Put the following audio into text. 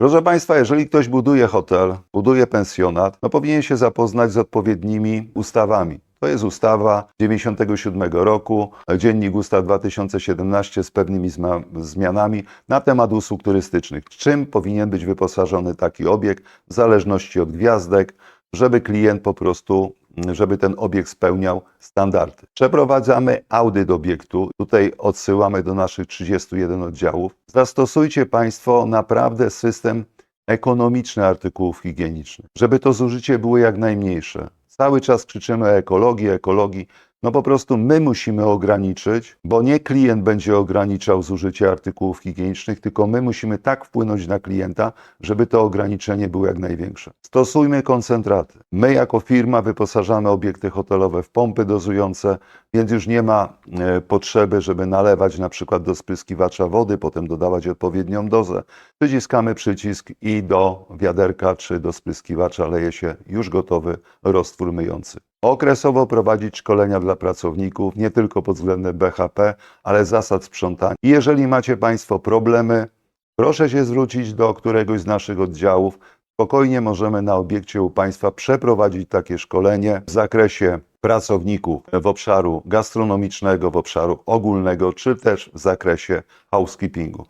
Proszę Państwa, jeżeli ktoś buduje hotel, buduje pensjonat, no powinien się zapoznać z odpowiednimi ustawami. To jest ustawa 97 roku, Dziennik Ustaw 2017 z pewnymi zmianami na temat usług turystycznych. Czym powinien być wyposażony taki obiekt w zależności od gwiazdek, żeby klient po prostu, żeby ten obiekt spełniał standardy. Przeprowadzamy audyt obiektu. Tutaj odsyłamy do naszych 31 oddziałów. Zastosujcie Państwo naprawdę system ekonomiczny artykułów higienicznych, żeby to zużycie było jak najmniejsze. Cały czas krzyczymy o ekologii, ekologii. No po prostu my musimy ograniczyć, bo nie klient będzie ograniczał zużycie artykułów higienicznych, tylko my musimy tak wpłynąć na klienta, żeby to ograniczenie było jak największe. Stosujmy koncentraty. My jako firma wyposażamy obiekty hotelowe w pompy dozujące, więc już nie ma e, potrzeby, żeby nalewać na przykład do spryskiwacza wody, potem dodawać odpowiednią dozę. Przyciskamy przycisk i do wiaderka czy do spryskiwacza leje się już gotowy roztwór myjący. Okresowo prowadzić szkolenia dla pracowników, nie tylko pod względem BHP, ale zasad sprzątania. I jeżeli macie Państwo problemy, proszę się zwrócić do któregoś z naszych oddziałów. Spokojnie możemy na obiekcie u Państwa przeprowadzić takie szkolenie w zakresie pracowników w obszaru gastronomicznego, w obszaru ogólnego, czy też w zakresie housekeepingu.